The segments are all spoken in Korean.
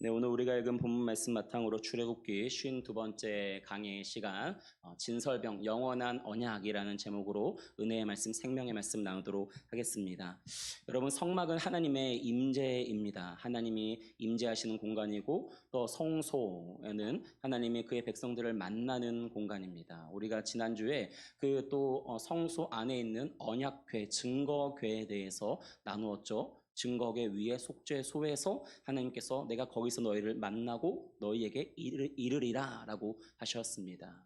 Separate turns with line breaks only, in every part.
네, 오늘 우리가 읽은 본문 말씀 바탕으로 출애굽기 52번째 강의 시간 어, 진설병 영원한 언약이라는 제목으로 은혜의 말씀 생명의 말씀 나누도록 하겠습니다. 여러분 성막은 하나님의 임재입니다. 하나님이 임재하시는 공간이고 또 성소에는 하나님이 그의 백성들을 만나는 공간입니다. 우리가 지난주에 그 또 성소 안에 있는 언약궤 증거궤에 대해서 나누었죠. 증거계 위에 속죄 소에서 하나님께서 내가 거기서 너희를 만나고 너희에게 이르리라 라고 하셨습니다.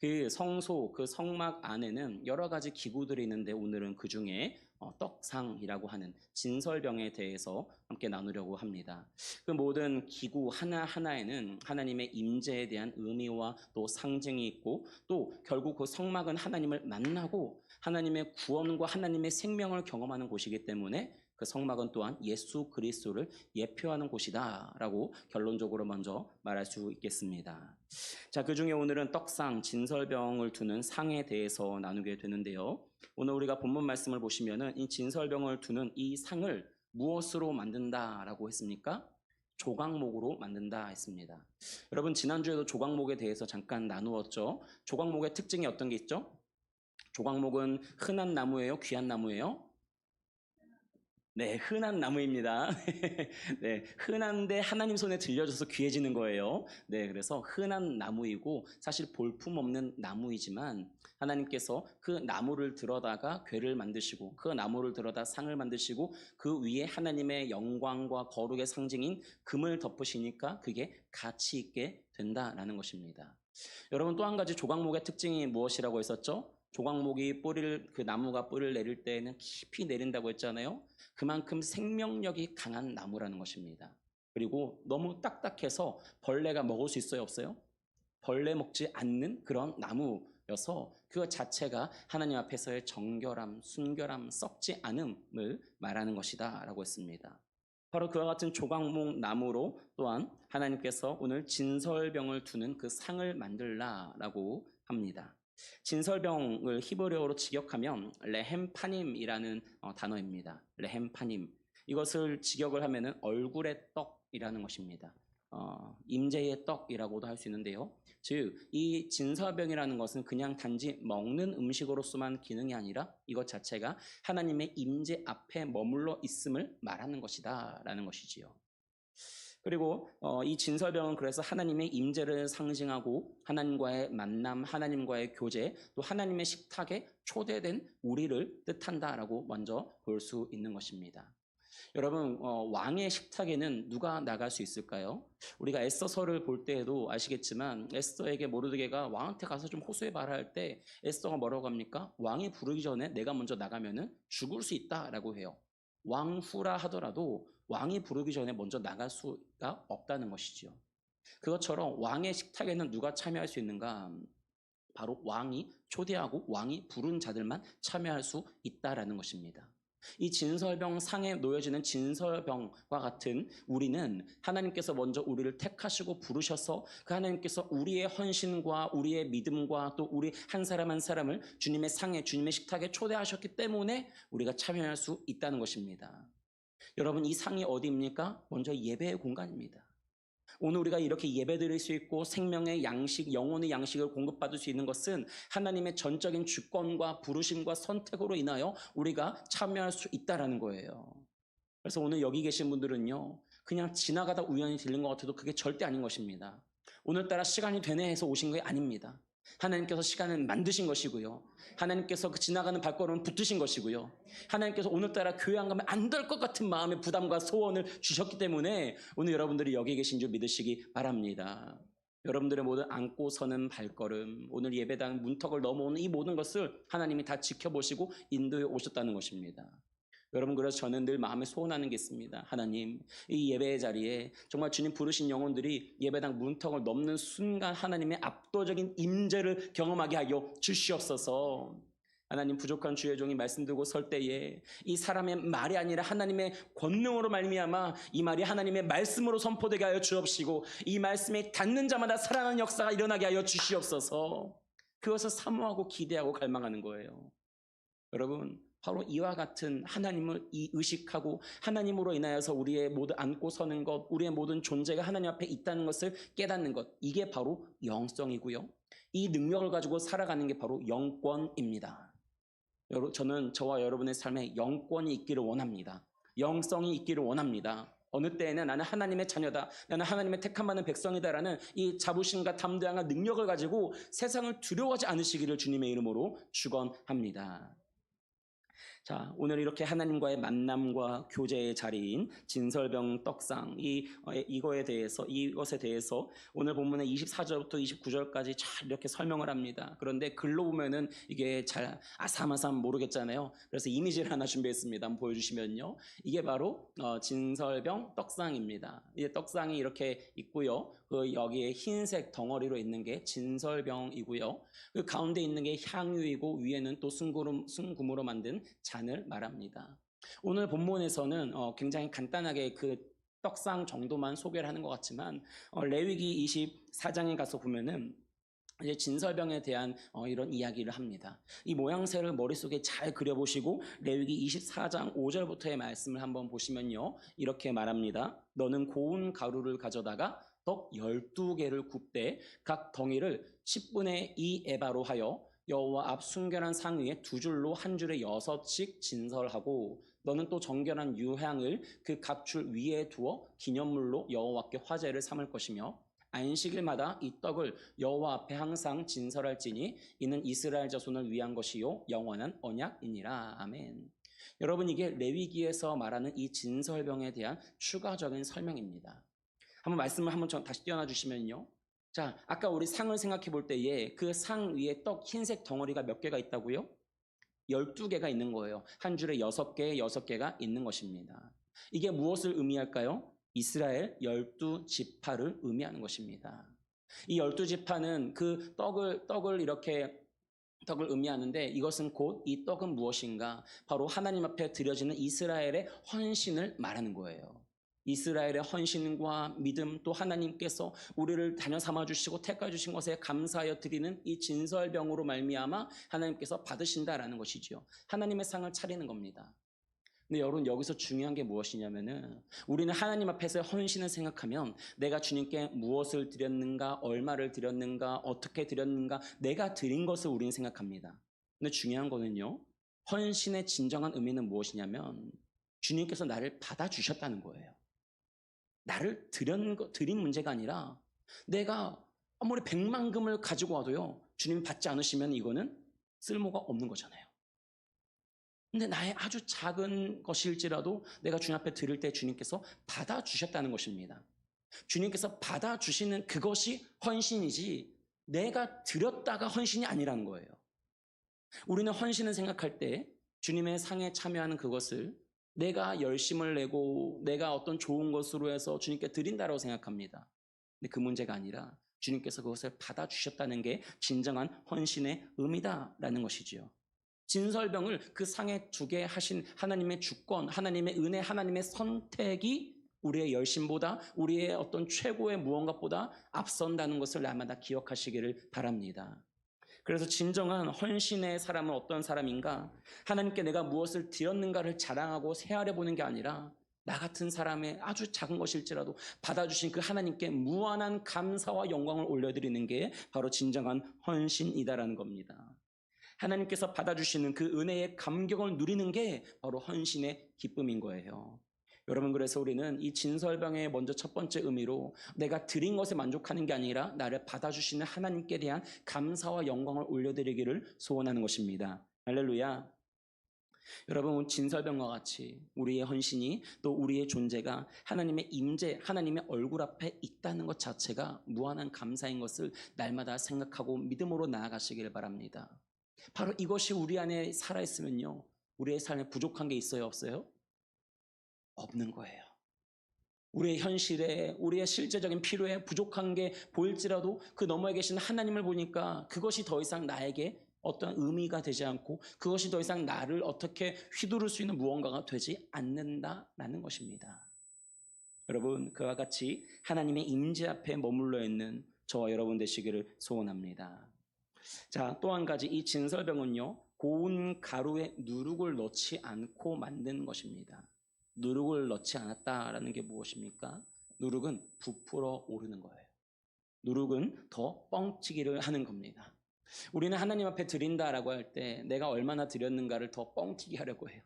그 성소, 그 성막 안에는 여러 가지 기구들이 있는데 오늘은 그 중에 어, 떡상이라고 하는 진설병에 대해서 함께 나누려고 합니다. 그 모든 기구 하나하나에는 하나님의 임재에 대한 의미와 또 상징이 있고 또 결국 그 성막은 하나님을 만나고 하나님의 구원과 하나님의 생명을 경험하는 곳이기 때문에 그 성막은 또한 예수 그리스도를 예표하는 곳이다라고 결론적으로 먼저 말할 수 있겠습니다. 자, 그 중에 오늘은 떡상 진설병을 두는 상에 대해서 나누게 되는데요. 오늘 우리가 본문 말씀을 보시면은 이 진설병을 두는 이 상을 무엇으로 만든다라고 했습니까? 조각목으로 만든다 했습니다. 여러분 지난주에도 조각목에 대해서 잠깐 나누었죠. 조각목의 특징이 어떤 게 있죠? 조각목은 흔한 나무예요, 귀한 나무예요? 네, 흔한 나무입니다. 네, 흔한데 하나님 손에 들려줘서 귀해지는 거예요. 네, 그래서 흔한 나무이고 사실 볼품 없는 나무이지만 하나님께서 그 나무를 들어다가 괴를 만드시고 그 나무를 들어다 상을 만드시고 그 위에 하나님의 영광과 거룩의 상징인 금을 덮으시니까 그게 가치 있게 된다라는 것입니다. 여러분 또 한 가지 조각목의 특징이 무엇이라고 했었죠? 조각목이 뿌리를 그 나무가 뿌리를 내릴 때에는 깊이 내린다고 했잖아요. 그만큼 생명력이 강한 나무라는 것입니다. 그리고 너무 딱딱해서 벌레가 먹을 수 있어요, 없어요? 벌레 먹지 않는 그런 나무여서 그 자체가 하나님 앞에서의 정결함, 순결함, 썩지 않음을 말하는 것이다라고 했습니다. 바로 그와 같은 조각목 나무로 또한 하나님께서 오늘 진설병을 두는 그 상을 만들라라고 합니다. 진설병을 히브리어로 직역하면 레헴파님이라는 어, 단어입니다. 레헴파님. 이것을 직역을 하면은 얼굴의 떡이라는 것입니다. 어, 임재의 떡이라고도 할 수 있는데요. 즉, 이 진설병이라는 것은 그냥 단지 먹는 음식으로서만 기능이 아니라 이것 자체가 하나님의 임재 앞에 머물러 있음을 말하는 것이다 라는 것이지요. 그리고 어, 이 진설병은 그래서 하나님의 임재를 상징하고 하나님과의 만남, 하나님과의 교제, 또 하나님의 식탁에 초대된 우리를 뜻한다라고 먼저 볼 수 있는 것입니다. 여러분 어, 왕의 식탁에는 누가 나갈 수 있을까요? 우리가 에스더서를 볼 때에도 아시겠지만 에스더에게 모르드게가 왕한테 가서 좀 호소해 말할 때 에스더가 뭐라고 합니까? 왕이 부르기 전에 내가 먼저 나가면은 죽을 수 있다라고 해요. 왕후라 하더라도 왕이 부르기 전에 먼저 나갈 수가 없다는 것이지요. 그것처럼 왕의 식탁에는 누가 참여할 수 있는가? 바로 왕이 초대하고 왕이 부른 자들만 참여할 수 있다라는 것입니다. 이 진설병 상에 놓여지는 진설병과 같은 우리는 하나님께서 먼저 우리를 택하시고 부르셔서 그 하나님께서 우리의 헌신과 우리의 믿음과 또 우리 한 사람 한 사람을 주님의 상에 주님의 식탁에 초대하셨기 때문에 우리가 참여할 수 있다는 것입니다. 여러분 이 상이 어디입니까? 먼저 예배의 공간입니다. 오늘 우리가 이렇게 예배 드릴 수 있고 생명의 양식, 영혼의 양식을 공급받을 수 있는 것은 하나님의 전적인 주권과 부르심과 선택으로 인하여 우리가 참여할 수 있다라는 거예요. 그래서 오늘 여기 계신 분들은요, 그냥 지나가다 우연히 들린 것 같아도 그게 절대 아닌 것입니다. 오늘따라 시간이 되네 해서 오신 게 아닙니다. 하나님께서 시간을 만드신 것이고요. 하나님께서 그 지나가는 발걸음을 붙으신 것이고요. 하나님께서 오늘따라 교회 안 가면 안 될 것 같은 마음의 부담과 소원을 주셨기 때문에 오늘 여러분들이 여기 계신 줄 믿으시기 바랍니다. 여러분들의 모든 안고 서는 발걸음, 오늘 예배당 문턱을 넘어오는 이 모든 것을 하나님이 다 지켜보시고 인도해 오셨다는 것입니다. 여러분 그래서 저는 늘 마음에 소원하는 게 있습니다. 하나님 이 예배의 자리에 정말 주님 부르신 영혼들이 예배당 문턱을 넘는 순간 하나님의 압도적인 임재를 경험하게 하여 주시옵소서. 하나님 부족한 주의 종이 말씀 들고 설 때에 이 사람의 말이 아니라 하나님의 권능으로 말미암아 이 말이 하나님의 말씀으로 선포되게 하여 주옵시고 이 말씀에 닿는 자마다 살아나는 역사가 일어나게 하여 주시옵소서. 그것을 사모하고 기대하고 갈망하는 거예요. 여러분 바로 이와 같은 하나님을 이 의식하고 하나님으로 인하여서 우리의 모든 안고 서는 것, 우리의 모든 존재가 하나님 앞에 있다는 것을 깨닫는 것, 이게 바로 영성이고요. 이 능력을 가지고 살아가는 게 바로 영권입니다. 저는 저와 여러분의 삶에 영권이 있기를 원합니다. 영성이 있기를 원합니다. 어느 때에는 나는 하나님의 자녀다. 나는 하나님의 택함받은 백성이다라는 이 자부심과 담대함과 능력을 가지고 세상을 두려워하지 않으시기를 주님의 이름으로 축원합니다. 자, 오늘 이렇게 하나님과의 만남과 교제의 자리인 진설병 떡상 이 어, 이거에 대해서 이것에 대해서 오늘 본문의 24절부터 29절까지 잘 이렇게 설명을 합니다. 그런데 글로 보면은 이게 잘 아삼아삼 모르겠잖아요. 그래서 이미지를 하나 준비했습니다. 한번 보여주시면요. 이게 바로 어, 진설병 떡상입니다. 이 떡상이 이렇게 있고요. 그 여기에 흰색 덩어리로 있는 게 진설병이고요. 그 가운데 있는 게 향유이고 위에는 또 순구름, 순구무로 만든 잔을 말합니다. 오늘 본문에서는 어, 굉장히 간단하게 그 떡상 정도만 소개를 하는 것 같지만 어, 레위기 24장에 가서 보면은 이제 진설병에 대한 어, 이런 이야기를 합니다. 이 모양새를 머릿속에 잘 그려보시고 레위기 24장 5절부터의 말씀을 한번 보시면요. 이렇게 말합니다. 너는 고운 가루를 가져다가 떡 12개를 굽되 각 덩이를 10분의 2 에바로 하여 여호와 앞 순결한 상 위에 두 줄로 한 줄에 여섯씩 진설하고 너는 또 정결한 유향을 그각줄 위에 두어 기념물로 여호와께 화제를 삼을 것이며 안식일마다 이 떡을 여호와 앞에 항상 진설할지니 이는 이스라엘 자손을 위한 것이요 영원한 언약이니라 아멘. 여러분 이게 레위기에서 말하는 이 진설병에 대한 추가적인 설명입니다. 한번 말씀을 한번 저- 다시 띄어놔 주시면요. 자, 아까 우리 상을 생각해 볼 때에 그 상 위에 떡 흰색 덩어리가 몇 개가 있다고요? 12개가 있는 거예요. 한 줄에 6개, 6개가 있는 것입니다. 이게 무엇을 의미할까요? 이스라엘 12지파를 의미하는 것입니다. 이 12지파는 그 떡을 떡을 이렇게 떡을 의미하는데 이것은 곧 이 떡은 무엇인가? 바로 하나님 앞에 드려지는 이스라엘의 헌신을 말하는 거예요. 이스라엘의 헌신과 믿음 또 하나님께서 우리를 다녀 삼아 주시고 택하 주신 것에 감사하여 드리는 이 진설병으로 말미암아 하나님께서 받으신다라는 것이죠. 하나님의 상을 차리는 겁니다. 근데 여러분 여기서 중요한 게 무엇이냐면은 우리는 하나님 앞에서 헌신을 생각하면 내가 주님께 무엇을 드렸는가, 얼마를 드렸는가, 어떻게 드렸는가, 내가 드린 것을 우리는 생각합니다. 근데 중요한 거는요. 헌신의 진정한 의미는 무엇이냐면 주님께서 나를 받아 주셨다는 거예요. 나를 드린, 거- 드린 문제가 아니라 내가 아무리 백만금을 가지고 와도요. 주님 받지 않으시면 이거는 쓸모가 없는 거잖아요. 근데 나의 아주 작은 것일지라도 내가 주님 앞에 드릴 때 주님께서 받아주셨다는 것입니다. 주님께서 받아주시는 그것이 헌신이지 내가 드렸다가 헌신이 아니라는 거예요. 우리는 헌신을 생각할 때 주님의 상에 참여하는 그것을 내가 열심을 내고 내가 어떤 좋은 것으로 해서 주님께 드린다라고 생각합니다. 근데 그 문제가 아니라 주님께서 그것을 받아주셨다는 게 진정한 헌신의 의미다라는 것이지요. 진설병을 그 상에 두게 하신 하나님의 주권, 하나님의 은혜, 하나님의 선택이 우리의 열심보다 우리의 어떤 최고의 무언가보다 앞선다는 것을 날마다 기억하시기를 바랍니다. 그래서 진정한 헌신의 사람은 어떤 사람인가? 하나님께 내가 무엇을 드렸는가를 자랑하고 세아려 보는 게 아니라 나 같은 사람의 아주 작은 것일지라도 받아주신 그 하나님께 무한한 감사와 영광을 올려드리는 게 바로 진정한 헌신이다라는 겁니다. 하나님께서 받아주시는 그 은혜의 감격을 누리는 게 바로 헌신의 기쁨인 거예요. 여러분 그래서 우리는 이 진설병의 먼저 첫 번째 의미로 내가 드린 것에 만족하는 게 아니라 나를 받아주시는 하나님께 대한 감사와 영광을 올려드리기를 소원하는 것입니다. 할렐루야. 여러분 진설병과 같이 우리의 헌신이 또 우리의 존재가 하나님의 임재, 하나님의 얼굴 앞에 있다는 것 자체가 무한한 감사인 것을 날마다 생각하고 믿음으로 나아가시길 바랍니다. 바로 이것이 우리 안에 살아있으면요. 우리의 삶에 부족한 게 있어요, 없어요? 없는 거예요. 우리의 현실에, 우리의 실제적인 필요에 부족한 게 보일지라도 그 너머에 계신 하나님을 보니까 그것이 더 이상 나에게 어떤 의미가 되지 않고 그것이 더 이상 나를 어떻게 휘두를 수 있는 무언가가 되지 않는다라는 것입니다. 여러분, 그와 같이 하나님의 임재 앞에 머물러 있는 저와 여러분 되시기를 소원합니다. 자, 또 한 가지 이 진설병은요. 고운 가루에 누룩을 넣지 않고 만든 것입니다. 누룩을 넣지 않았다라는 게 무엇입니까? 누룩은 부풀어 오르는 거예요. 누룩은 더 뻥치기를 하는 겁니다. 우리는 하나님 앞에 드린다라고 할 때 내가 얼마나 드렸는가를 더 뻥튀기 하려고 해요.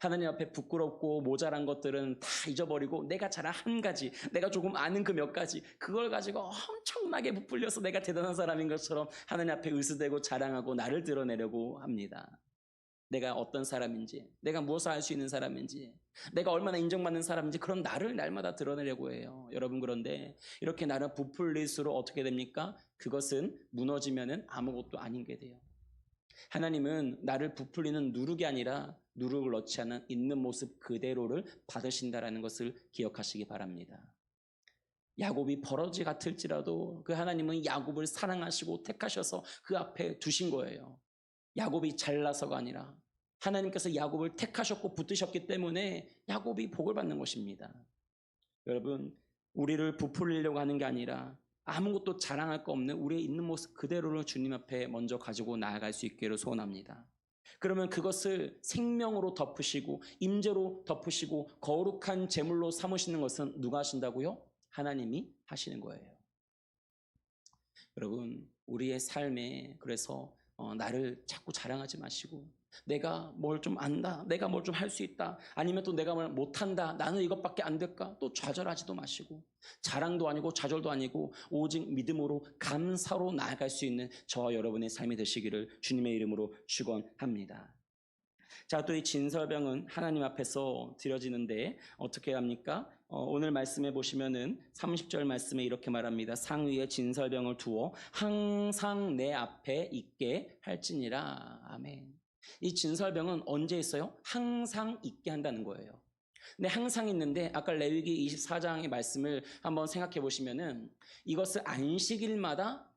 하나님 앞에 부끄럽고 모자란 것들은 다 잊어버리고 내가 잘한 한 가지, 내가 조금 아는 그 몇 가지, 그걸 가지고 엄청나게 부풀려서 내가 대단한 사람인 것처럼 하나님 앞에 의스대고 자랑하고 나를 드러내려고 합니다. 내가 어떤 사람인지, 내가 무엇을 할 수 있는 사람인지, 내가 얼마나 인정받는 사람인지 그런 나를 날마다 드러내려고 해요. 여러분 그런데 이렇게 나를 부풀릴수록 어떻게 됩니까? 그것은 무너지면은 아무것도 아닌 게 돼요. 하나님은 나를 부풀리는 누룩이 아니라 누룩을 넣지 않은 있는 모습 그대로를 받으신다라는 것을 기억하시기 바랍니다. 야곱이 버러지 같을지라도 그 하나님은 야곱을 사랑하시고 택하셔서 그 앞에 두신 거예요. 야곱이 잘나서가 아니라 하나님께서 야곱을 택하셨고 붙드셨기 때문에 야곱이 복을 받는 것입니다. 여러분, 우리를 부풀리려고 하는 게 아니라 아무것도 자랑할 거 없는 우리의 있는 모습 그대로를 주님 앞에 먼저 가지고 나아갈 수 있기를 소원합니다. 그러면 그것을 생명으로 덮으시고 임재로 덮으시고 거룩한 제물로 삼으시는 것은 누가 하신다고요? 하나님이 하시는 거예요. 여러분, 우리의 삶에 그래서 어, 나를 자꾸 자랑하지 마시고 내가 뭘 좀 안다, 내가 뭘 좀 할 수 있다, 아니면 또 내가 뭘 못한다, 나는 이것밖에 안 될까? 또 좌절하지도 마시고 자랑도 아니고 좌절도 아니고 오직 믿음으로 감사로 나아갈 수 있는 저와 여러분의 삶이 되시기를 주님의 이름으로 축원합니다. 자, 또 이 진설병은 하나님 앞에서 드려지는데 어떻게 합니까? 어, 오늘 말씀해 보시면은 30절 말씀에 이렇게 말합니다. 상 위에 진설병을 두어 항상 내 앞에 있게 할지니라. 아멘. 이 진설병은 언제 있어요? 항상 있게 한다는 거예요. 근데 항상 있는데 아까 레위기 24장의 말씀을 한번 생각해 보시면은 이것을 안식일마다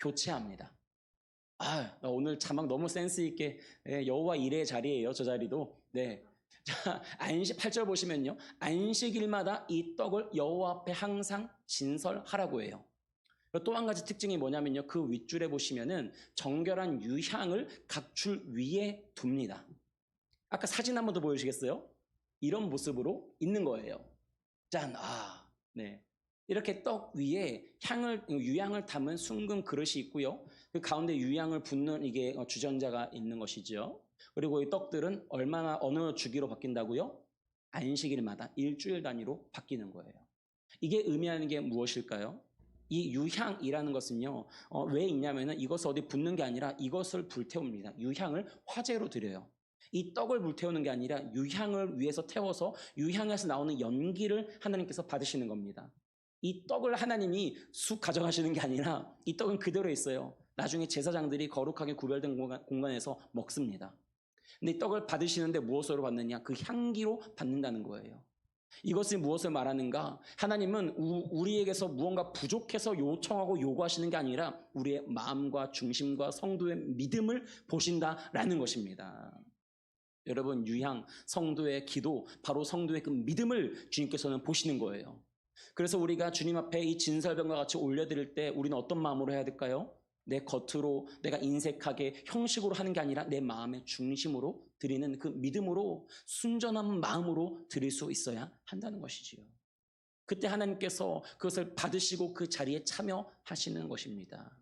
교체합니다. 아, 나 오늘 자막 너무 센스 있게 예, 여호와 일의 자리예요. 저 자리도. 네. 자, 안식 8절 보시면요. 안식일마다 이 떡을 여호와 앞에 항상 진설하라고 해요. 또 한 가지 특징이 뭐냐면요. 그 윗줄에 보시면은 정결한 유향을 각 줄 위에 둡니다. 아까 사진 한 번 더 보여주시겠어요? 이런 모습으로 있는 거예요. 짠, 아, 네. 이렇게 떡 위에 향을, 유향을 담은 숭근 그릇이 있고요. 그 가운데 유향을 붓는 이게 주전자가 있는 것이죠. 그리고 이 떡들은 얼마나, 어느 주기로 바뀐다고요? 안식일마다 일주일 단위로 바뀌는 거예요. 이게 의미하는 게 무엇일까요? 이 유향이라는 것은요, 어, 왜 있냐면은 이것을 어디 붓는 게 아니라 이것을 불태웁니다. 유향을 화재로 드려요. 이 떡을 불태우는 게 아니라 유향을 위해서 태워서 유향에서 나오는 연기를 하나님께서 받으시는 겁니다. 이 떡을 하나님이 쑥 가져가시는 게 아니라 이 떡은 그대로 있어요. 나중에 제사장들이 거룩하게 구별된 공간, 공간에서 먹습니다. 근데 이 떡을 받으시는데 무엇으로 받느냐? 그 향기로 받는다는 거예요. 이것이 무엇을 말하는가? 하나님은 우리에게서 무언가 부족해서 요청하고 요구하시는 게 아니라 우리의 마음과 중심과 성도의 믿음을 보신다라는 것입니다. 여러분, 유향, 성도의 기도, 바로 성도의 그 믿음을 주님께서는 보시는 거예요. 그래서 우리가 주님 앞에 이 진설병과 같이 올려드릴 때 우리는 어떤 마음으로 해야 될까요? 내 겉으로 내가 인색하게 형식으로 하는 게 아니라 내 마음의 중심으로 드리는 그 믿음으로 순전한 마음으로 드릴 수 있어야 한다는 것이지요. 그때 하나님께서 그것을 받으시고 그 자리에 참여하시는 것입니다.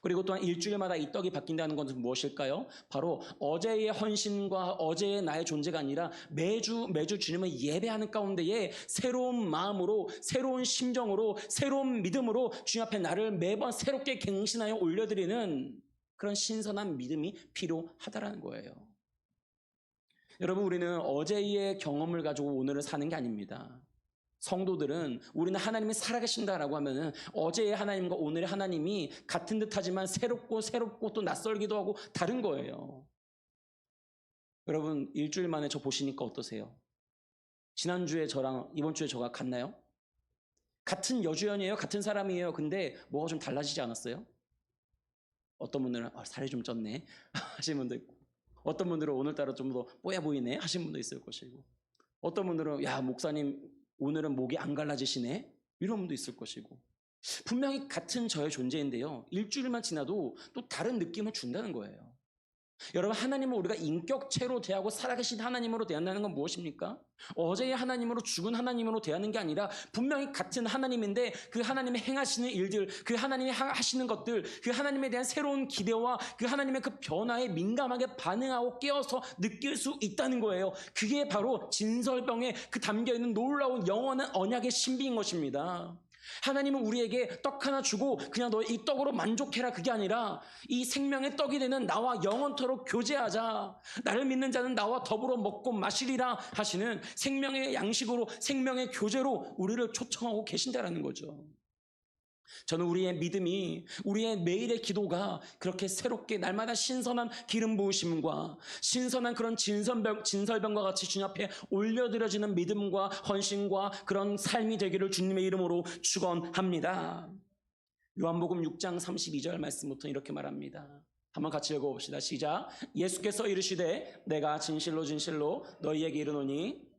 그리고 또한 일주일마다 이 떡이 바뀐다는 것은 무엇일까요? 바로 어제의 헌신과 어제의 나의 존재가 아니라 매주 매주 주님을 예배하는 가운데에 새로운 마음으로 새로운 심정으로 새로운 믿음으로 주님 앞에 나를 매번 새롭게 갱신하여 올려드리는 그런 신선한 믿음이 필요하다라는 거예요. 여러분 우리는 어제의 경험을 가지고 오늘을 사는 게 아닙니다. 성도들은 우리는 하나님이 살아계신다라고 하면은 어제의 하나님과 오늘의 하나님이 같은 듯하지만 새롭고 새롭고 또 낯설기도 하고 다른 거예요. 여러분 일주일 만에 저 보시니까 어떠세요? 지난주에 저랑 이번 주에 저가 같나요? 같은 여주연이에요. 같은 사람이에요. 근데 뭐가 좀 달라지지 않았어요? 어떤 분들은 아, 살이 좀 쪘네 하시는 분도 있고 어떤 분들은 오늘따라 좀 더 뽀해 보이네 하시는 분도 있을 것이고 어떤 분들은 야 목사님 오늘은 목이 안 갈라지시네? 이런 분도 있을 것이고. 분명히 같은 저의 존재인데요. 일주일만 지나도 또 다른 느낌을 준다는 거예요. 여러분 하나님을 우리가 인격체로 대하고 살아계신 하나님으로 대한다는 건 무엇입니까? 어제의 하나님으로 죽은 하나님으로 대하는 게 아니라 분명히 같은 하나님인데 그 하나님의 행하시는 일들, 그 하나님이 하- 하시는 것들, 그 하나님에 대한 새로운 기대와 그 하나님의 그 변화에 민감하게 반응하고 깨어서 느낄 수 있다는 거예요. 그게 바로 진설병에 그 담겨 있는 놀라운 영원한 언약의 신비인 것입니다. 하나님은 우리에게 떡 하나 주고 그냥 너 이 떡으로 만족해라 그게 아니라 이 생명의 떡이 되는 나와 영원토록 교제하자 나를 믿는 자는 나와 더불어 먹고 마시리라 하시는 생명의 양식으로 생명의 교제로 우리를 초청하고 계신다라는 거죠. 저는 우리의 믿음이 우리의 매일의 기도가 그렇게 새롭게 날마다 신선한 기름 부으심과 신선한 그런 진설병, 진설병과 같이 주님 앞에 올려드려지는 믿음과 헌신과 그런 삶이 되기를 주님의 이름으로 축원합니다. 요한복음 6장 32절 말씀부터 이렇게 말합니다. 한번 같이 읽어봅시다. 시작. 예수께서 이르시되 내가 진실로 진실로 너희에게 이르노니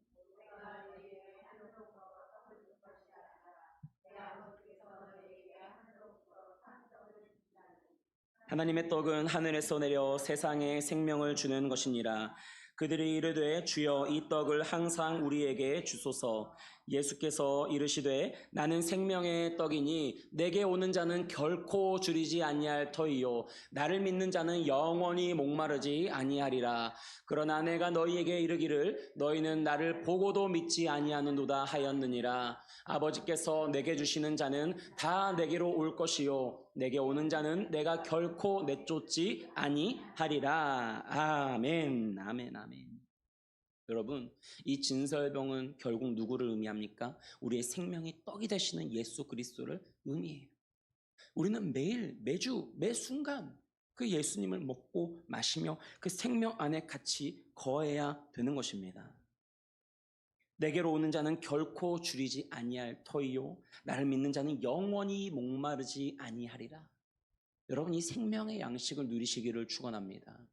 하나님의 떡은 하늘에서 내려 세상에 생명을 주는 것이니라. 그들이 이르되 주여 이 떡을 항상 우리에게 주소서. 예수께서 이르시되 나는 생명의 떡이니 내게 오는 자는 결코 줄이지 아니할 터이요 나를 믿는 자는 영원히 목마르지 아니하리라. 그러나 내가 너희에게 이르기를 너희는 나를 보고도 믿지 아니하는도다 하였느니라. 아버지께서 내게 주시는 자는 다 내게로 올 것이요 내게 오는 자는 내가 결코 내쫓지 아니하리라. 아멘. 아멘. 아멘. 여러분, 이 진설병은 결국 누구를 의미합니까? 우리의 생명의 떡이 되시는 예수 그리스도를 의미해요. 우리는 매일, 매주, 매 순간 그 예수님을 먹고 마시며 그 생명 안에 같이 거해야 되는 것입니다. 내게로 오는 자는 결코 줄이지 아니할 터이요 나를 믿는 자는 영원히 목마르지 아니하리라. 여러분 이 생명의 양식을 누리시기를 축원합니다.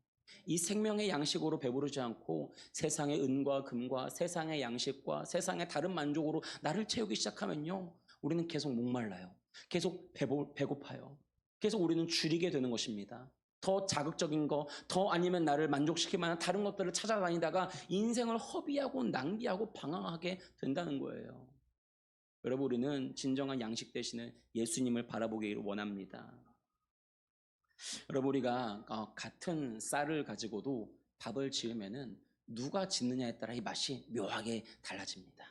이 생명의 양식으로 배부르지 않고 세상의 은과 금과 세상의 양식과 세상의 다른 만족으로 나를 채우기 시작하면요. 우리는 계속 목말라요. 계속 배고, 배고파요. 계속 우리는 줄이게 되는 것입니다. 더 자극적인 거, 더 아니면 나를 만족시킬 만한 다른 것들을 찾아다니다가 인생을 허비하고 낭비하고 방황하게 된다는 거예요. 여러분, 우리는 진정한 양식 대신에 예수님을 바라보기를 원합니다. 여러분, 우리가 어, 같은 쌀을 가지고도 밥을 지으면은 누가 짓느냐에 따라 이 맛이 묘하게 달라집니다.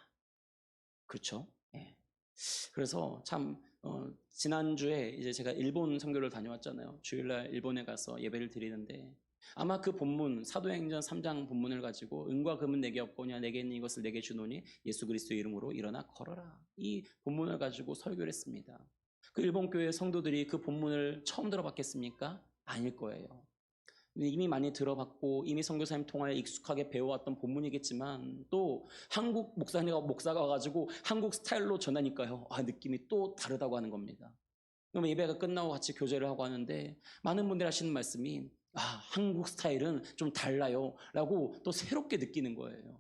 그렇죠? 예. 그래서 참 어, 지난주에 이제 제가 일본 선교를 다녀왔잖아요. 주일날 일본에 가서 예배를 드리는데 아마 그 본문 사도행전 3장 본문을 가지고 은과 금은 내게 없거냐 내게 있는 이것을 내게 주노니 예수 그리스도 이름으로 일어나 걸어라. 이 본문을 가지고 설교를 했습니다. 그 일본 교회 성도들이 그 본문을 처음 들어봤겠습니까? 아닐 거예요. 이미 많이 들어봤고 이미 선교사님 통하여 익숙하게 배워왔던 본문이겠지만 또 한국 목사님과 목사가 와가지고 한국 스타일로 전하니까요. 아 느낌이 또 다르다고 하는 겁니다. 그럼 예배가 끝나고 같이 교제를 하고 하는데 많은 분들이 하시는 말씀이 아 한국 스타일은 좀 달라요라고 또 새롭게 느끼는 거예요.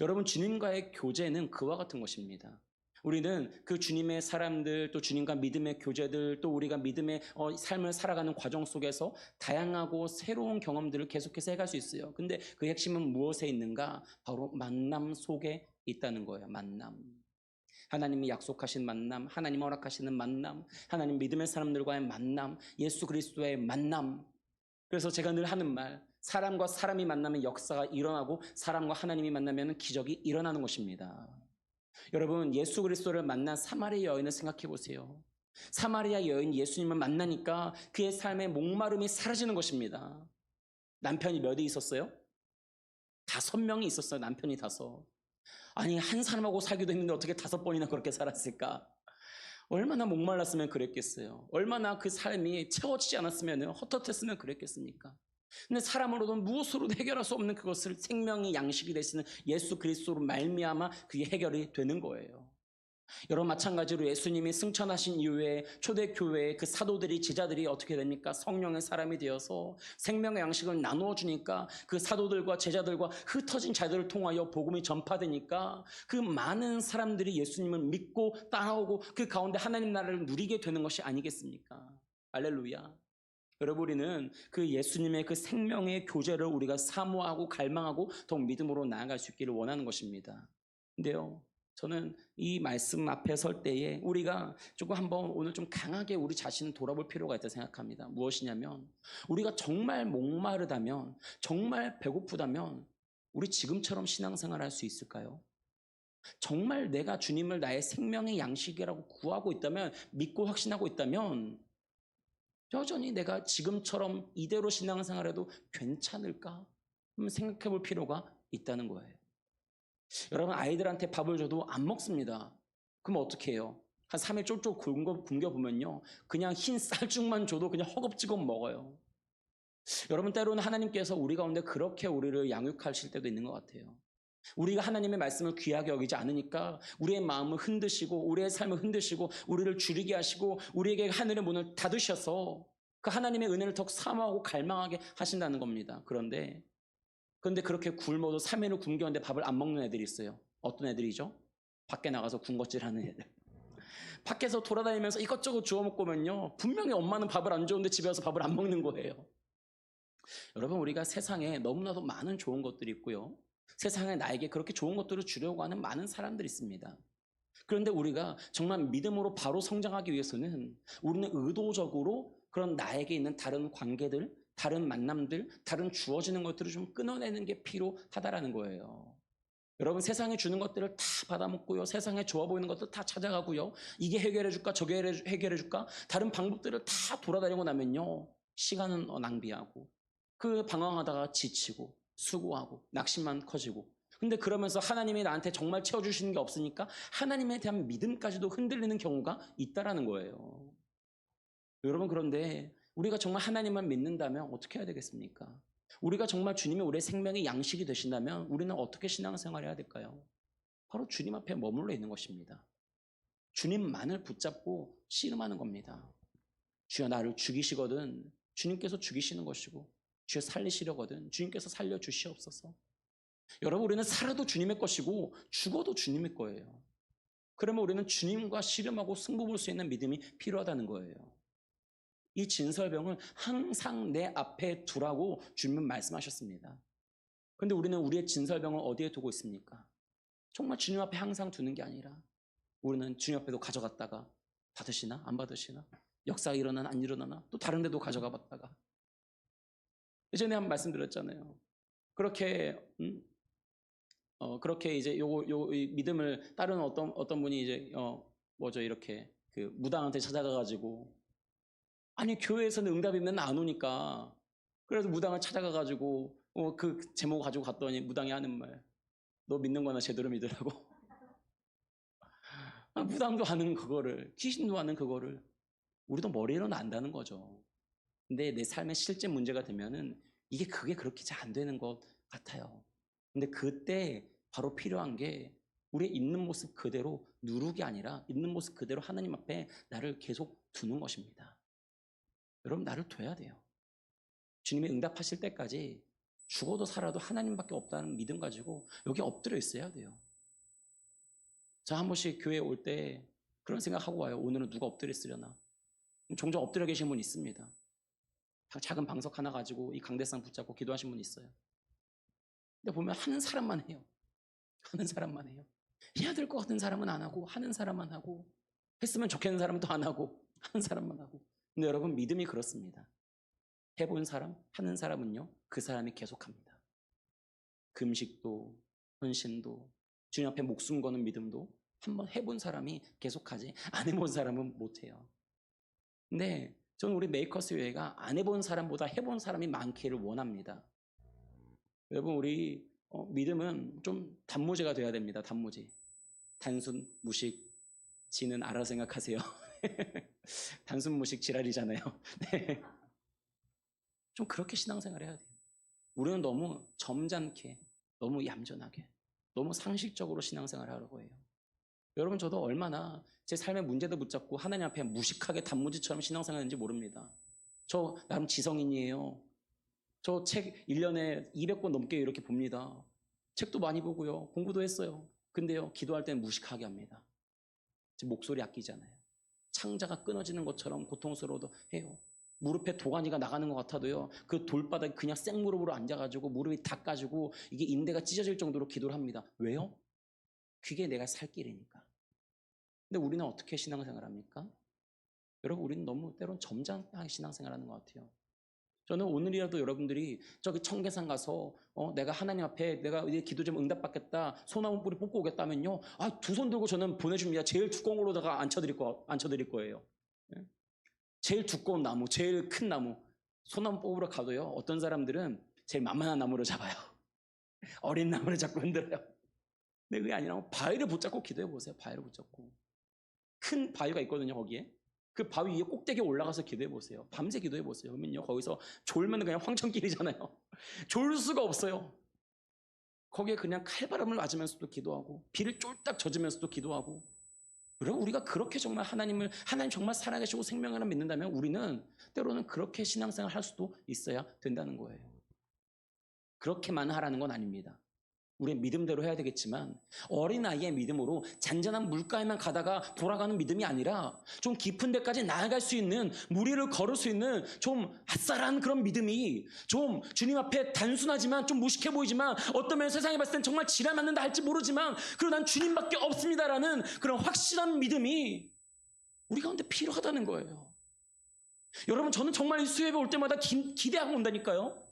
여러분 주님과의 교제는 그와 같은 것입니다. 우리는 그 주님의 사람들 또 주님과 믿음의 교제들 또 우리가 믿음의 어, 삶을 살아가는 과정 속에서 다양하고 새로운 경험들을 계속해서 해갈 수 있어요. 근데 그 핵심은 무엇에 있는가? 바로 만남 속에 있다는 거예요. 만남. 하나님이 약속하신 만남, 하나님 허락하시는 만남, 하나님 믿음의 사람들과의 만남, 예수 그리스도의 만남. 그래서 제가 늘 하는 말, 사람과 사람이 만나면 역사가 일어나고 사람과 하나님이 만나면 기적이 일어나는 것입니다. 여러분 예수 그리스도를 만난 사마리아 여인을 생각해 보세요. 사마리아 여인 예수님을 만나니까 그의 삶의 목마름이 사라지는 것입니다. 남편이 몇이 있었어요? 다섯 명이 있었어요. 남편이 다섯. 아니 한 사람하고 살기도 했는데 어떻게 다섯 번이나 그렇게 살았을까? 얼마나 목말랐으면 그랬겠어요. 얼마나 그 삶이 채워지지 않았으면 헛헛했으면 그랬겠습니까? 근데 사람으로는 무엇으로도 해결할 수 없는 그것을 생명의 양식이 되시는 예수 그리스도로 말미암아 그게 해결이 되는 거예요. 여러분 마찬가지로 예수님이 승천하신 이후에 초대교회의 그 사도들이 제자들이 어떻게 됩니까? 성령의 사람이 되어서 생명의 양식을 나누어 주니까 그 사도들과 제자들과 흩어진 자들을 통하여 복음이 전파되니까 그 많은 사람들이 예수님을 믿고 따라오고 그 가운데 하나님 나라를 누리게 되는 것이 아니겠습니까? 알렐루야. 여러분 우리는 그 예수님의 그 생명의 교제를 우리가 사모하고 갈망하고 더욱 믿음으로 나아갈 수 있기를 원하는 것입니다. 근데요. 저는 이 말씀 앞에 설 때에 우리가 조금 한번 오늘 좀 강하게 우리 자신을 돌아볼 필요가 있다 생각합니다. 무엇이냐면 우리가 정말 목마르다면 정말 배고프다면 우리 지금처럼 신앙생활 할 수 있을까요? 정말 내가 주님을 나의 생명의 양식이라고 구하고 있다면 믿고 확신하고 있다면 여전히 내가 지금처럼 이대로 신앙생활해도 괜찮을까? 생각해 볼 필요가 있다는 거예요. 여러분 아이들한테 밥을 줘도 안 먹습니다. 그럼 어떻게 해요? 한 3일 쫄쫄 굶겨, 굶겨보면요. 그냥 흰 쌀죽만 줘도 그냥 허겁지겁 먹어요. 여러분 때로는 하나님께서 우리 가운데 그렇게 우리를 양육하실 때도 있는 것 같아요. 우리가 하나님의 말씀을 귀하게 여기지 않으니까 우리의 마음을 흔드시고 우리의 삶을 흔드시고 우리를 줄이게 하시고 우리에게 하늘의 문을 닫으셔서 그 하나님의 은혜를 더 사모하고 갈망하게 하신다는 겁니다. 그런데 그런데 그렇게 굶어도 3일을 굶겼는데 밥을 안 먹는 애들이 있어요. 어떤 애들이죠? 밖에 나가서 군것질하는 애들. 밖에서 돌아다니면서 이것저것 주워 먹고 오면요. 분명히 엄마는 밥을 안 주는데 집에 와서 밥을 안 먹는 거예요. 여러분 우리가 세상에 너무나도 많은 좋은 것들이 있고요. 세상에 나에게 그렇게 좋은 것들을 주려고 하는 많은 사람들이 있습니다. 그런데 우리가 정말 믿음으로 바로 성장하기 위해서는 우리는 의도적으로 그런 나에게 있는 다른 관계들, 다른 만남들, 다른 주어지는 것들을 좀 끊어내는 게 필요하다라는 거예요. 여러분 세상에 주는 것들을 다 받아먹고요. 세상에 좋아 보이는 것들 다 찾아가고요. 이게 해결해 줄까 저게 해결해 줄까 다른 방법들을 다 돌아다니고 나면요. 시간은 낭비하고 그 방황하다가 지치고 수고하고 낙심만 커지고 근데 그러면서 하나님이 나한테 정말 채워주시는 게 없으니까 하나님에 대한 믿음까지도 흔들리는 경우가 있다라는 거예요. 여러분 그런데 우리가 정말 하나님만 믿는다면 어떻게 해야 되겠습니까? 우리가 정말 주님이 우리의 생명의 양식이 되신다면 우리는 어떻게 신앙생활 해야 될까요? 바로 주님 앞에 머물러 있는 것입니다. 주님만을 붙잡고 씨름하는 겁니다. 주여 나를 죽이시거든 주님께서 죽이시는 것이고 주여 살리시려거든 주님께서 살려 주시옵소서. 여러분 우리는 살아도 주님의 것이고 죽어도 주님의 거예요. 그러면 우리는 주님과 씨름하고 승부 볼 수 있는 믿음이 필요하다는 거예요. 이 진설병을 항상 내 앞에 두라고 주님은 말씀하셨습니다. 그런데 우리는 우리의 진설병을 어디에 두고 있습니까? 정말 주님 앞에 항상 두는 게 아니라 우리는 주님 앞에도 가져갔다가 받으시나 안 받으시나 역사가 일어나나 안 일어나나 또 다른 데도 가져가 봤다가 예전에 한번 말씀드렸잖아요. 그렇게 음, 어, 그렇게 이제 요거 요 믿음을 다른 어떤 어떤 분이 이제 어 뭐죠? 이렇게 그 무당한테 찾아가 가지고 아니 교회에서는 응답이면 안 오니까. 그래서 무당을 찾아가 가지고 어, 그 제목 가지고 갔더니 무당이 하는 말. 너 믿는 거나 제대로 믿으라고. 아, 무당도 하는 그거를 귀신도 하는 그거를 우리도 머리로는 안다는 거죠. 근데 내 삶의 실제 문제가 되면은 이게 그게 그렇게 잘 안 되는 것 같아요. 근데 그때 바로 필요한 게 우리의 있는 모습 그대로 누르기 아니라 있는 모습 그대로 하나님 앞에 나를 계속 두는 것입니다. 여러분 나를 둬야 돼요. 주님이 응답하실 때까지 죽어도 살아도 하나님밖에 없다는 믿음 가지고 여기 엎드려 있어야 돼요. 저한 번씩 교회 올 때 그런 생각하고 와요. 오늘은 누가 엎드려 있으려나. 종종 엎드려 계신 분 있습니다. 작은 방석 하나 가지고 이 강대상 붙잡고 기도하신 분 있어요. 근데 보면 하는 사람만 해요. 하는 사람만 해요. 해야 될 것 같은 사람은 안 하고 하는 사람만 하고 했으면 좋겠는 사람은 또 안 하고 하는 사람만 하고. 근데 여러분 믿음이 그렇습니다. 해본 사람, 하는 사람은요 그 사람이 계속합니다. 금식도, 헌신도, 주님 앞에 목숨 거는 믿음도 한번 해본 사람이 계속하지 안 해본 사람은 못해요. 근데 저는 우리 메이커스 교회가 안 해본 사람보다 해본 사람이 많기를 원합니다. 여러분 우리 어, 믿음은 좀 단무지가 돼야 됩니다. 단무지. 단순 무식 지는 알아 생각하세요. 단순 무식 지랄이잖아요. 네. 좀 그렇게 신앙생활 해야 돼요. 우리는 너무 점잖게, 너무 얌전하게, 너무 상식적으로 신앙생활 하려고 해요. 여러분 저도 얼마나 제 삶의 문제도 붙잡고 하나님 앞에 무식하게 단무지처럼 신앙생활 하는지 모릅니다. 저 나름 지성인이에요. 저 책 1년에 200권 넘게 이렇게 봅니다. 책도 많이 보고요. 공부도 했어요. 근데요, 기도할 때는 무식하게 합니다. 제 목소리 아끼잖아요. 창자가 끊어지는 것처럼 고통스러워도 해요. 무릎에 도가니가 나가는 것 같아도요. 그 돌바닥에 그냥 생무릎으로 앉아가지고 무릎이 닦아지고 이게 인대가 찢어질 정도로 기도를 합니다. 왜요? 그게 내가 살 길이니까. 근데 우리는 어떻게 신앙생활 합니까? 여러분 우리는 너무 때론 점잖하게 신앙생활 하는 것 같아요. 저는 오늘이라도 여러분들이 저기 청계산 가서 어, 내가 하나님 앞에 내가 이제 기도 좀 응답받겠다 소나무 뿌리 뽑고 오겠다면요 아 두 손 들고 저는 보내줍니다 제일 두꺼운 걸로다가 앉혀드릴 거 앉혀드릴 거예요 예? 제일 두꺼운 나무 제일 큰 나무 소나무 뽑으러 가도요 어떤 사람들은 제일 만만한 나무를 잡아요 어린 나무를 잡고 흔들어요 근데 그게 아니라 바위를 붙잡고 기도해 보세요 바위를 붙잡고 큰 바위가 있거든요 거기에 그 바위 위에 꼭대기에 올라가서 기도해 보세요. 밤새 기도해 보세요. 그러면요 거기서 졸면 그냥 황천길이잖아요. 졸 수가 없어요. 거기에 그냥 칼바람을 맞으면서도 기도하고 비를 쫄딱 젖으면서도 기도하고 여러분 우리가 그렇게 정말 하나님을 하나님 정말 살아계시고 생명을 믿는다면 우리는 때로는 그렇게 신앙생활 할 수도 있어야 된다는 거예요. 그렇게만 하라는 건 아닙니다. 우리는 믿음대로 해야 되겠지만 어린아이의 믿음으로 잔잔한 물가에만 가다가 돌아가는 믿음이 아니라 좀 깊은 데까지 나아갈 수 있는 무리를 걸을 수 있는 좀 아싸란 그런 믿음이 좀 주님 앞에 단순하지만 좀 무식해 보이지만 어떤 면 세상에 봤을 땐 정말 지랄 맞는다 할지 모르지만 그리고 난 주님밖에 없습니다라는 그런 확실한 믿음이 우리 가운데 필요하다는 거예요. 여러분 저는 정말 이 수협에 올 때마다 기, 기대하고 온다니까요.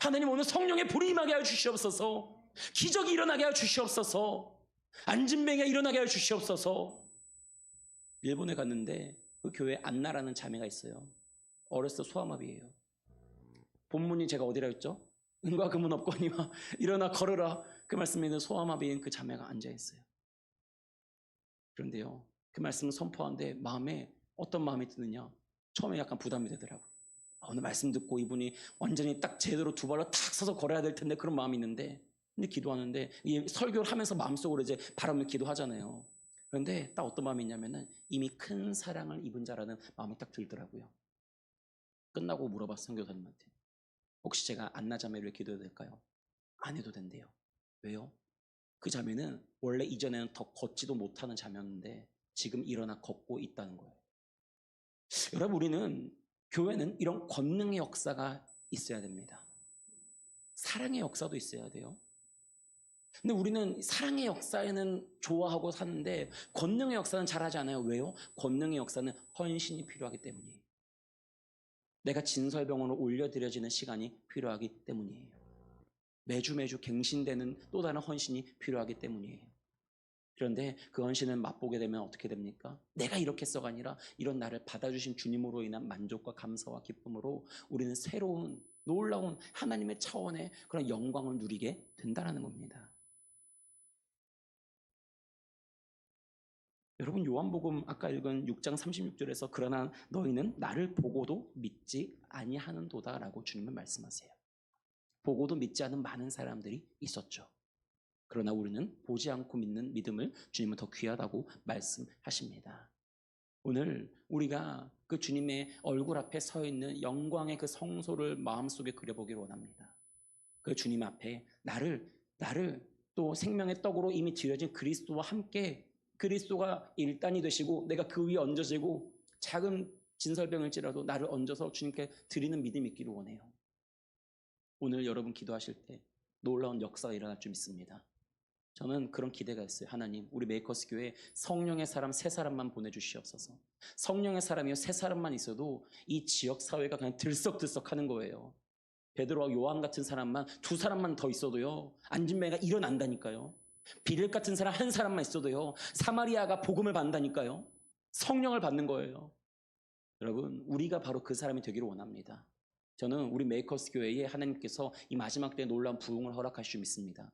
하나님 오늘 성령의 불이 임하게 하여 주시옵소서. 기적이 일어나게 하여 주시옵소서. 안진뱅이가 일어나게 하여 주시옵소서. 일본에 갔는데 그 교회에 안나라는 자매가 있어요. 어렸을 때 소아마비예요. 본문이 제가 어디라 했죠? 은과 금은 없거니와 일어나 걸으라. 그 말씀에 있는 소아마비인 그 자매가 앉아 있어요. 그런데요. 그 말씀을 선포하는데 마음에 어떤 마음이 드느냐? 처음에 약간 부담이 되더라고요. 아, 오늘 말씀 듣고 이분이 완전히 딱 제대로 두 발로 탁 서서 걸어야 될 텐데 그런 마음이 있는데 기도하는데 이 설교를 하면서 마음속으로 이제 바람을 기도하잖아요. 그런데 딱 어떤 마음이 있냐면은 이미 큰 사랑을 입은 자라는 마음이 딱 들더라고요. 끝나고 물어봤어요, 선교사님한테. 혹시 제가 안나 자매를 기도해도 될까요? 안 해도 된대요. 왜요? 그 자매는 원래 이전에는 더 걷지도 못하는 자매였는데 지금 일어나 걷고 있다는 거예요. 여러분 우리는 교회는 이런 권능의 역사가 있어야 됩니다. 사랑의 역사도 있어야 돼요. 근데 우리는 사랑의 역사에는 좋아하고 사는데 권능의 역사는 잘하지 않아요. 왜요? 권능의 역사는 헌신이 필요하기 때문이에요. 내가 진설병원으로 올려드려지는 시간이 필요하기 때문이에요. 매주 매주 갱신되는 또 다른 헌신이 필요하기 때문이에요. 그런데 그 헌신을 맛보게 되면 어떻게 됩니까? 내가 이렇게 써가 아니라 이런 나를 받아주신 주님으로 인한 만족과 감사와 기쁨으로 우리는 새로운 놀라운 하나님의 차원의 그런 영광을 누리게 된다는 겁니다. 여러분 요한복음 아까 읽은 6장 36절에서 그러나 너희는 나를 보고도 믿지 아니하는도다라고 주님은 말씀하세요. 보고도 믿지 않은 많은 사람들이 있었죠. 그러나 우리는 보지 않고 믿는 믿음을 주님은 더 귀하다고 말씀하십니다. 오늘 우리가 그 주님의 얼굴 앞에 서 있는 영광의 그 성소를 마음속에 그려보기를 원합니다. 그 주님 앞에 나를 나를 또 생명의 떡으로 이미 드려진 그리스도와 함께 그리스도가 일단이 되시고 내가 그 위에 얹어지고 작은 진설병일지라도 나를 얹어서 주님께 드리는 믿음이 있기를 원해요. 오늘 여러분 기도하실 때 놀라운 역사가 일어날 줄 믿습니다. 저는 그런 기대가 있어요. 하나님, 우리 메이커스 교회 성령의 사람 세 사람만 보내주시옵소서. 성령의 사람이요 세 사람만 있어도 이 지역 사회가 그냥 들썩들썩하는 거예요. 베드로와 요한 같은 사람만 두 사람만 더 있어도요 안진매가 일어난다니까요. 비릴 같은 사람 한 사람만 있어도요 사마리아가 복음을 받는다니까요. 성령을 받는 거예요. 여러분, 우리가 바로 그 사람이 되기를 원합니다. 저는 우리 메이커스 교회에 하나님께서 이 마지막 때에 놀라운 부흥을 허락하실 줄 믿습니다.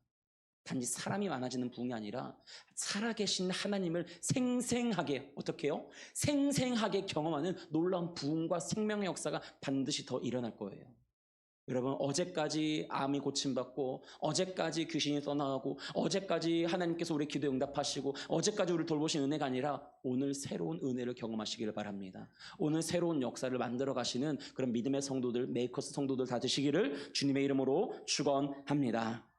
단지 사람이 많아지는 부흥이 아니라 살아계신 하나님을 생생하게 어떻게 해요? 생생하게 경험하는 놀라운 부흥과 생명의 역사가 반드시 더 일어날 거예요. 여러분 어제까지 암이 고침받고 어제까지 귀신이 떠나가고 어제까지 하나님께서 우리 기도 응답하시고 어제까지 우리를 돌보신 은혜가 아니라 오늘 새로운 은혜를 경험하시기를 바랍니다. 오늘 새로운 역사를 만들어 가시는 그런 믿음의 성도들 메이커스 성도들 다 되시기를 주님의 이름으로 축원합니다.